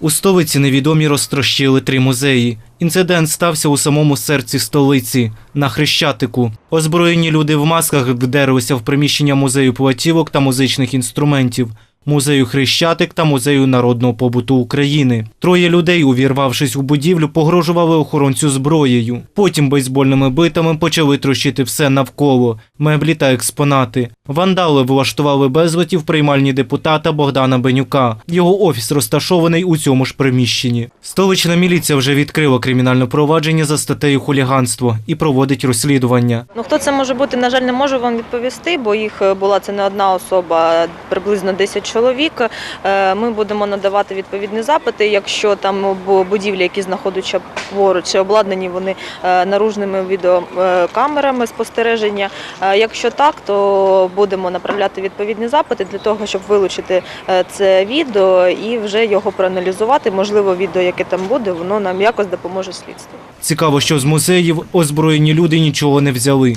У столиці невідомі розтрощили три музеї. Інцидент стався у самому серці столиці, на Хрещатику. Озброєні люди в масках вдерлися в приміщення музею платівок та музичних інструментів, музею Хрещатик та музею народного побуту України. Троє людей, увірвавшись у будівлю, погрожували охоронцю зброєю. Потім бейсбольними битами почали трощити все навколо, меблі та експонати. Вандали влаштували безлеті в приймальні депутата Богдана Бенюка. Його офіс розташований у цьому ж приміщенні. Столична міліція вже відкрила кримінальне провадження за статтею хуліганство і проводить розслідування. Ну хто це може бути, на жаль, не можу вам відповісти, бо їх е, була це не одна особа, а приблизно 10 чоловік. Е, Ми будемо надавати відповідні запити. Якщо там будівлі, які знаходяться поруч, обладнані вони е, наружними відеокамерами спостереження. Е, Якщо так, то будемо направляти відповідні запити для того, щоб вилучити е, це відео і вже його проаналізувати. Можливо, відео, яке там буде, воно нам якось допоможе слідству. Цікаво, що з музеїв озброєні люди нічого не взяли.